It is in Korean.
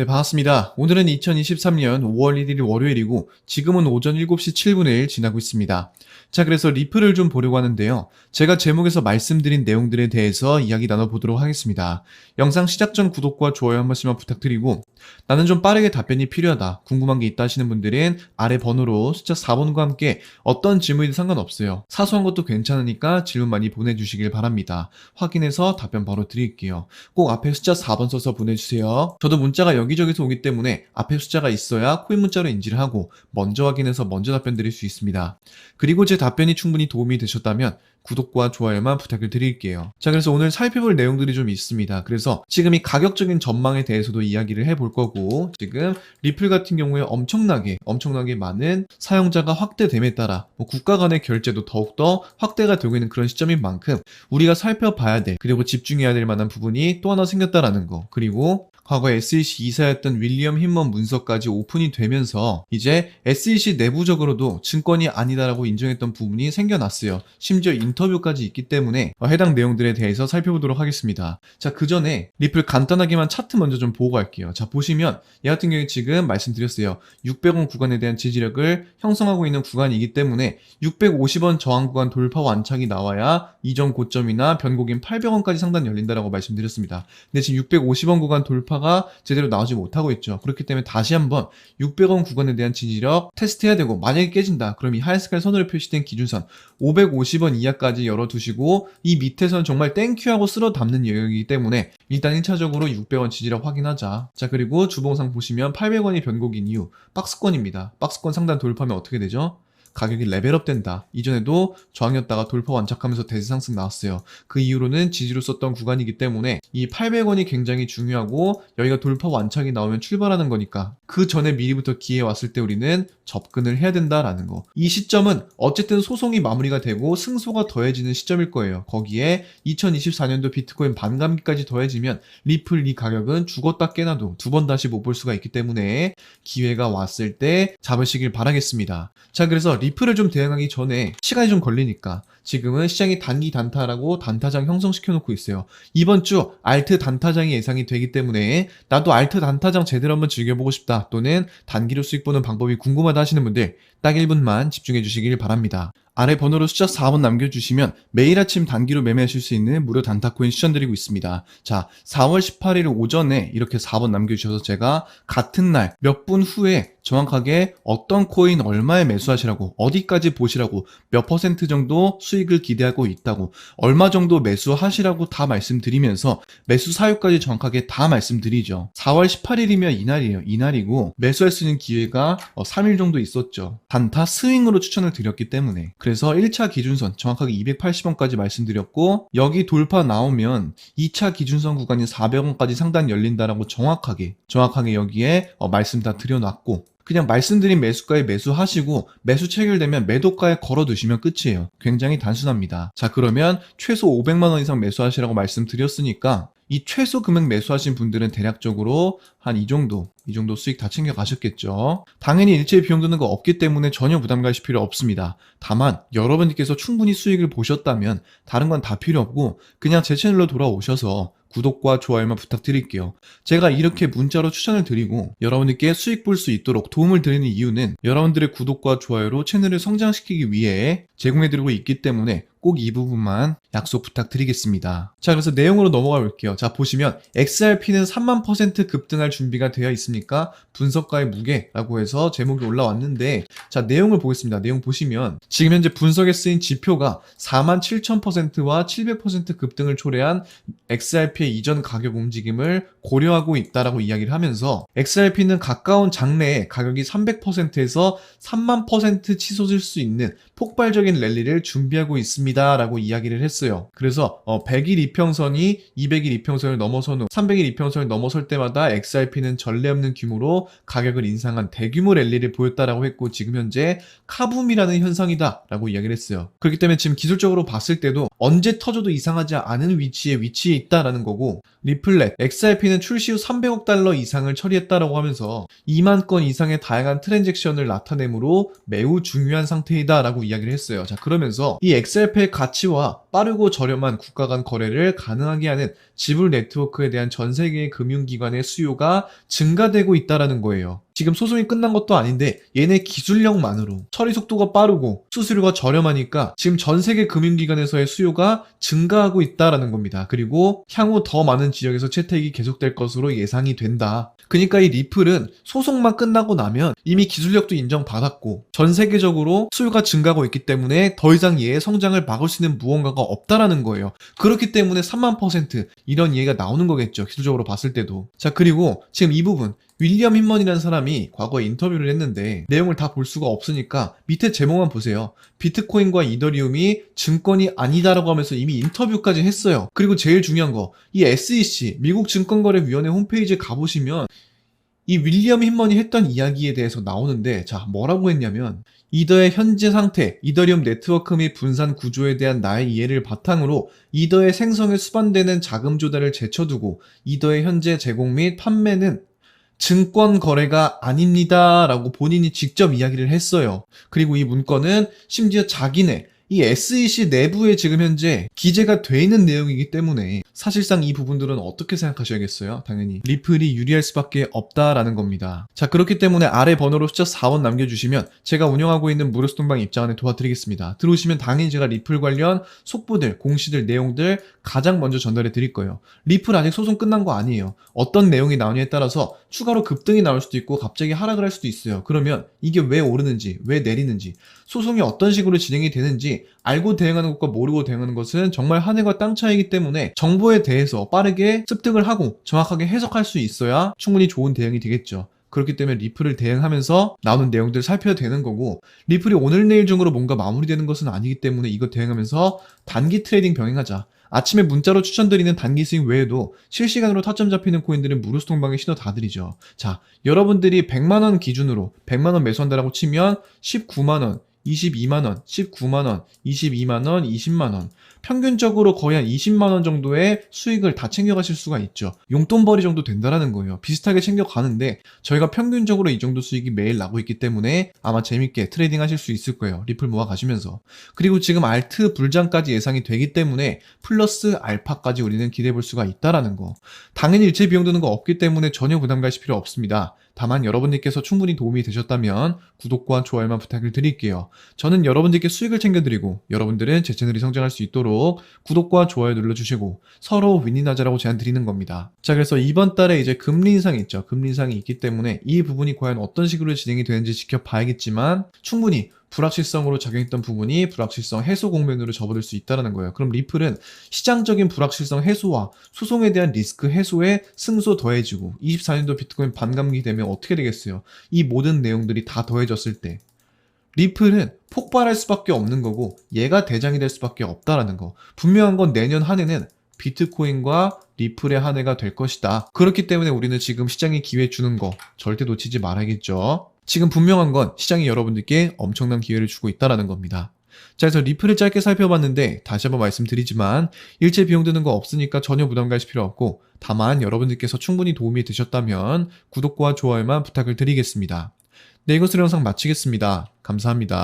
네, 반갑습니다. 오늘은 2023년 5월 1일 월요일이고 지금은 오전 7시 7분의 1 지나고 있습니다. 자, 그래서 리플을 좀 보려고 하는데요. 제가 제목에서 말씀드린 내용들에 대해서 이야기 나눠보도록 하겠습니다. 영상 시작 전 구독과 좋아요 한 번씩만 부탁드리고 나는 좀 빠르게 답변이 필요하다. 궁금한 게 있다 하시는 분들은 아래 번호로 숫자 4번과 함께 어떤 질문이든 상관없어요. 사소한 것도 괜찮으니까 질문 많이 보내주시길 바랍니다. 확인해서 답변 바로 드릴게요. 꼭 앞에 숫자 4번 써서 보내주세요. 저도 문자가 여기저기서 오기 때문에 앞에 숫자가 있어야 코인 문자로 인지를 하고 먼저 확인해서 먼저 답변 드릴 수 있습니다. 그리고 제 답변이 충분히 도움이 되셨다면 구독과 좋아요만 부탁을 드릴게요. 자, 그래서 오늘 살펴볼 내용들이 좀 있습니다. 그래서 지금 이 가격적인 전망에 대해서도 이야기를 해볼 거고, 지금 리플 같은 경우에 엄청나게, 엄청나게 많은 사용자가 확대됨에 따라 뭐 국가 간의 결제도 더욱더 확대가 되고 있는 그런 시점인 만큼 우리가 살펴봐야 될, 그리고 집중해야 될 만한 부분이 또 하나 생겼다라는 거. 그리고 과거 SEC 이사였던 윌리엄 힘먼 문서까지 오픈이 되면서 이제 SEC 내부적으로도 증권이 아니다라고 인정했던 부분이 생겨났어요. 심지어 인터뷰까지 있기 때문에 어, 해당 내용들에 대해서 살펴보도록 하겠습니다. 자, 그 전에 리플 간단하게만 차트 먼저 좀 보고 갈게요. 자, 보시면 얘 같은 경우에 지금 말씀드렸어요. 600원 구간에 대한 지지력을 형성하고 있는 구간이기 때문에 650원 저항 구간 돌파 완착이 나와야 이전 고점이나 변곡인 800원까지 상단 열린다라고 말씀드렸습니다. 근데 지금 650원 구간 돌파 가 제대로 나오지 못하고 있죠. 그렇기 때문에 다시 한번 600원 구간에 대한 지지력 테스트해야 되고 만약에 깨진다. 그럼 이 하이스칼 선으로 표시된 기준선 550원 이하까지 열어두시고 이 밑에선 정말 땡큐하고 쓸어 담는 영역이기 때문에 일단 1차적으로 600원 지지력 확인하자. 자 그리고 주봉상 보시면 800원이 변곡인 이유 박스권입니다. 박스권 상단 돌파하면 어떻게 되죠? 가격이 레벨업 된다. 이전에도 저항이었다가 돌파 완착하면서 대세 상승 나왔어요. 그 이후로는 지지로 썼던 구간이기 때문에 이 800원이 굉장히 중요하고 여기가 돌파 완착이 나오면 출발하는 거니까 그 전에 미리부터 기회 왔을 때 우리는 접근을 해야 된다라는 거. 이 시점은 어쨌든 소송이 마무리가 되고 승소가 더해지는 시점일 거예요. 거기에 2024년도 비트코인 반감기까지 더해지면 리플 이 가격은 죽었다 깨나도 두 번 다시 못 볼 수가 있기 때문에 기회가 왔을 때 잡으시길 바라겠습니다. 자, 그래서 리플을 좀 대응하기 전에 시간이 좀 걸리니까 지금은 시장이 단기 단타라고 단타장 형성시켜 놓고 있어요. 이번 주 알트 단타장이 예상이 되기 때문에 나도 알트 단타장 제대로 한번 즐겨보고 싶다 또는 단기로 수익 보는 방법이 궁금하다 하시는 분들 딱 1분만 집중해 주시길 바랍니다. 아래 번호로 숫자 4번 남겨주시면 매일 아침 단기로 매매하실 수 있는 무료 단타코인 추천드리고 있습니다. 자, 4월 18일 오전에 이렇게 4번 남겨주셔서 제가 같은 날 몇 분 후에 정확하게 어떤 코인 얼마에 매수하시라고 어디까지 보시라고 몇 퍼센트 정도 수익을 기대하고 있다고 얼마 정도 매수하시라고 다 말씀드리면서 매수 사유까지 정확하게 다 말씀드리죠. 4월 18일이면 이날이에요. 이날이고 매수할 수 있는 기회가 3일 정도 있었죠. 단타 스윙으로 추천을 드렸기 때문에 그래서 1차 기준선 정확하게 280원까지 말씀드렸고 여기 돌파 나오면 2차 기준선 구간이 400원까지 상단 열린다라고 정확하게 정확하게 여기에 어, 말씀 다 드려놨고 그냥 말씀드린 매수가에 매수하시고 매수 체결되면 매도가에 걸어두시면 끝이에요. 굉장히 단순합니다. 자 그러면 최소 500만원 이상 매수하시라고 말씀드렸으니까 이 최소 금액 매수하신 분들은 대략적으로 한 이 정도, 이 정도 수익 다 챙겨 가셨겠죠. 당연히 일체 비용 드는 거 없기 때문에 전혀 부담 가실 필요 없습니다. 다만 여러분들께서 충분히 수익을 보셨다면 다른 건 다 필요 없고 그냥 제 채널로 돌아오셔서 구독과 좋아요만 부탁드릴게요. 제가 이렇게 문자로 추천을 드리고 여러분들께 수익 볼 수 있도록 도움을 드리는 이유는 여러분들의 구독과 좋아요로 채널을 성장시키기 위해 제공해드리고 있기 때문에 꼭 이 부분만 약속 부탁드리겠습니다. 자, 그래서 내용으로 넘어가 볼게요. 자, 보시면 XRP는 3만 퍼센트 급등할 준비가 되어 있습니까? 분석가의 무게라고 해서 제목이 올라왔는데 자, 내용을 보겠습니다. 내용 보시면 지금 현재 분석에 쓰인 지표가 4만 7천 퍼센트와 700% 급등을 초래한 XRP의 이전 가격 움직임을 고려하고 있다라고 이야기를 하면서 XRP는 가까운 장래에 가격이 300%에서 3만 퍼센트 치솟을 수 있는 폭발적인 랠리를 준비하고 있습니다 라고 이야기를 했어요. 그래서 어, 100일 이평선이 200일 이평선을 넘어선 후 300일 이평선을 넘어설 때마다 XRP는 전례 없는 규모로 가격을 인상한 대규모 랠리를 보였다라고 했고 지금 현재 카붐이라는 현상이다 라고 이야기를 했어요. 그렇기 때문에 지금 기술적으로 봤을 때도 언제 터져도 이상하지 않은 위치에 위치해 있다라는 거고 리플렛 XRP는 출시 후 300억 달러 이상을 처리했다라고 하면서 2만 건 이상의 다양한 트랜잭션을 나타내므로 매우 중요한 상태이다라고 이야기를 했어요. 자 그러면서 이 XRP 화폐의 가치와 빠르고 저렴한 국가 간 거래를 가능하게 하는 지불 네트워크에 대한 전 세계의 금융기관의 수요가 증가되고 있다라는 거예요. 지금 소송이 끝난 것도 아닌데 얘네 기술력만으로 처리 속도가 빠르고 수수료가 저렴하니까 지금 전 세계 금융기관에서의 수요가 증가하고 있다라는 겁니다. 그리고 향후 더 많은 지역에서 채택이 계속될 것으로 예상이 된다. 그러니까 이 리플은 소송만 끝나고 나면 이미 기술력도 인정받았고 전 세계적으로 수요가 증가하고 있기 때문에 더 이상 얘의 성장을 막을 수 있는 무언가가 없다라는 거예요. 그렇기 때문에 3만 퍼센트 이런 얘기가 나오는 거겠죠. 기술적으로 봤을 때도. 자 그리고 지금 이 부분 윌리엄 힌먼이라는 사람이 과거에 인터뷰를 했는데 내용을 다 볼 수가 없으니까 밑에 제목만 보세요. 비트코인과 이더리움이 증권이 아니다라고 하면서 이미 인터뷰까지 했어요. 그리고 제일 중요한 거, 이 SEC, 미국 증권거래위원회 홈페이지에 가보시면 이 윌리엄 힌먼이 했던 이야기에 대해서 나오는데, 자, 뭐라고 했냐면, 이더의 현재 상태, 이더리움 네트워크 및 분산 구조에 대한 나의 이해를 바탕으로 이더의 생성에 수반되는 자금 조달을 제쳐두고 이더의 현재 제공 및 판매는 증권 거래가 아닙니다. 라고 본인이 직접 이야기를 했어요. 그리고 이 문건은 심지어 자기네, 이 SEC 내부에 지금 현재 기재가 돼 있는 내용이기 때문에 사실상 이 부분들은 어떻게 생각하셔야겠어요? 당연히 리플이 유리할 수밖에 없다라는 겁니다. 자 그렇기 때문에 아래 번호로 숫자 4원 남겨주시면 제가 운영하고 있는 무료스 동방 입장안에 도와드리겠습니다. 들어오시면 당연히 제가 리플 관련 속보들, 공시들, 내용들 가장 먼저 전달해 드릴 거예요. 리플 아직 소송 끝난 거 아니에요. 어떤 내용이 나오냐에 따라서 추가로 급등이 나올 수도 있고 갑자기 하락을 할 수도 있어요. 그러면 이게 왜 오르는지, 왜 내리는지, 소송이 어떤 식으로 진행이 되는지 알고 대응하는 것과 모르고 대응하는 것은 정말 하늘과 땅 차이기 때문에 정보에 대해서 빠르게 습득을 하고 정확하게 해석할 수 있어야 충분히 좋은 대응이 되겠죠. 그렇기 때문에 리플을 대응하면서 나오는 내용들을 살펴야 되는 거고 리플이 오늘 내일 중으로 뭔가 마무리되는 것은 아니기 때문에 이거 대응하면서 단기 트레이딩 병행하자. 아침에 문자로 추천드리는 단기 스윙 외에도 실시간으로 타점 잡히는 코인들은 무료스 통방에 신호 다 드리죠. 자, 여러분들이 100만원 기준으로 100만원 매수한다라고 치면 19만원, 22만원, 19만원, 22만원, 20만원. 평균적으로 거의 한 20만원 정도의 수익을 다 챙겨가실 수가 있죠. 용돈벌이 정도 된다라는 거예요. 비슷하게 챙겨가는데 저희가 평균적으로 이 정도 수익이 매일 나고 있기 때문에 아마 재밌게 트레이딩 하실 수 있을 거예요. 리플 모아 가시면서. 그리고 지금 알트 불장까지 예상이 되기 때문에 플러스 알파까지 우리는 기대해 볼 수가 있다라는 거. 당연히 일체 비용 드는 거 없기 때문에 전혀 부담 가실 필요 없습니다. 다만 여러분들께서 충분히 도움이 되셨다면 구독과 좋아요만 부탁을 드릴게요. 저는 여러분들께 수익을 챙겨드리고 여러분들은 제 채널이 성장할 수 있도록 구독과 좋아요 눌러주시고 서로 윈윈하자라고 제안 드리는 겁니다. 자 그래서 이번 달에 이제 금리 인상이 있죠. 금리 인상이 있기 때문에 이 부분이 과연 어떤 식으로 진행이 되는지 지켜봐야겠지만 충분히 불확실성으로 작용했던 부분이 불확실성 해소 공면으로 접어들 수 있다는 거예요. 그럼 리플은 시장적인 불확실성 해소와 소송에 대한 리스크 해소에 승소 더해지고 24년도 비트코인 반감기 되면 어떻게 되겠어요? 이 모든 내용들이 다 더해졌을 때 리플은 폭발할 수밖에 없는 거고 얘가 대장이 될 수밖에 없다라는 거. 분명한 건 내년 한 해는 비트코인과 리플의 한 해가 될 것이다. 그렇기 때문에 우리는 지금 시장에 기회 주는 거 절대 놓치지 말아야겠죠. 지금 분명한 건 시장이 여러분들께 엄청난 기회를 주고 있다라는 겁니다. 자, 그래서 리플을 짧게 살펴봤는데 다시 한번 말씀드리지만 일체 비용 드는 거 없으니까 전혀 부담 가실 필요 없고 다만 여러분들께서 충분히 도움이 되셨다면 구독과 좋아요만 부탁을 드리겠습니다. 네, 이것으로 영상 마치겠습니다. 감사합니다.